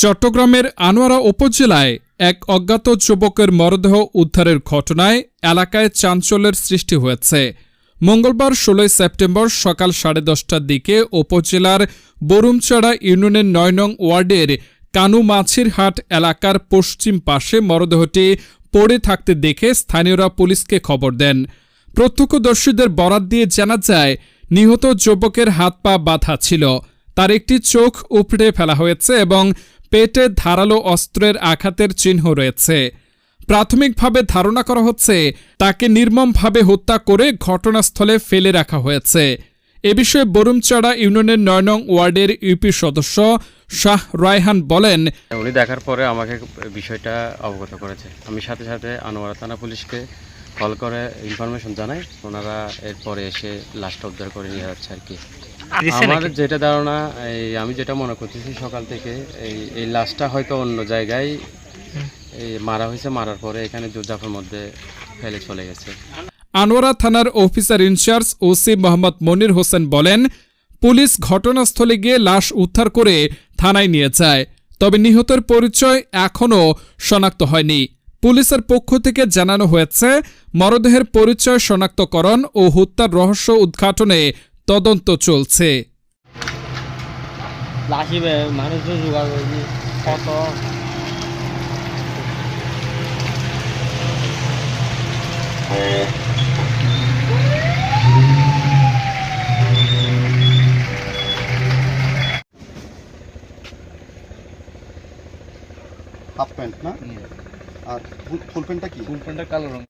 চট্টগ্রামের আনোয়ারা উপজেলায় এক অজ্ঞাত যুবকের মরদেহ উদ্ধারের ঘটনায় এলাকায় চাঞ্চল্যের সৃষ্টি হয়েছে। মঙ্গলবার ষোলোই সেপ্টেম্বর সকাল সাড়ে দশটার দিকে উপজেলার বরুমচড়া ইউনিয়নের নয় নং ওয়ার্ডের কানু মাছির হাট এলাকার পশ্চিম পাশে মরদেহটি পড়ে থাকতে দেখে স্থানীয়রা পুলিশকে খবর দেন। প্রত্যক্ষদর্শীদের বরাত দিয়ে জানা যায়, নিহত যুবকের হাত পা বাঁধা ছিল। তার একটি চোখ উপড়ে ফেলা হয়েছে এবং পেটে ধারালো অস্ত্রের আঘাতের চিহ্ন রয়েছে। প্রাথমিকভাবে ধারণা করা হচ্ছে, তাকে নির্মমভাবে হত্যা করে ঘটনাস্থলে ফেলে রাখা হয়েছে। এ বিষয়ে বরুমচড়া ইউনিয়নের নয় নং ওয়ার্ডের ইউপি সদস্য শাহ রায়হান বলেন, উনি দেখার পরে আমাকে বিষয়টা অবগত করেছে। আমি সাথে সাথে আনোয়ারা থানা পুলিশকে কল করে ইনফরমেশন জানাই। ওনারা এরপরে এসে লাস্ট উদ্ধার করে নিয়ে যাচ্ছে আর কি। আমার যেটা ধারণা এই আমি যেটা মনে করতেছি সকাল থেকে এই এই লাশটা হয়তো অন্য জায়গায় এই মারা হয়েছে মারার পরে এখানে জোরজাফের মধ্যে ফেলে চলে গেছে। আনোয়ারা থানার officer in charge OC Mohammad Monir Hossain বলেন পুলিশ ঘটনাস্থলে গিয়ে লাশ উদ্ধার করে থানায় নিয়ে যায় তবে নিহতের পরিচয় এখনও শনাক্ত হয়নি। পুলিশের পক্ষ থেকে জানানো হয়েছে মরদেহের পরিচয় শনাক্তকরণ ও হত্যার রহস্য উদ্ঘাটনে তদন্ত চলছে। হাফ প্যান্ট না? আর ফুল ফুল প্যান্টটা কি? ফুল প্যান্টটা কালো রঙ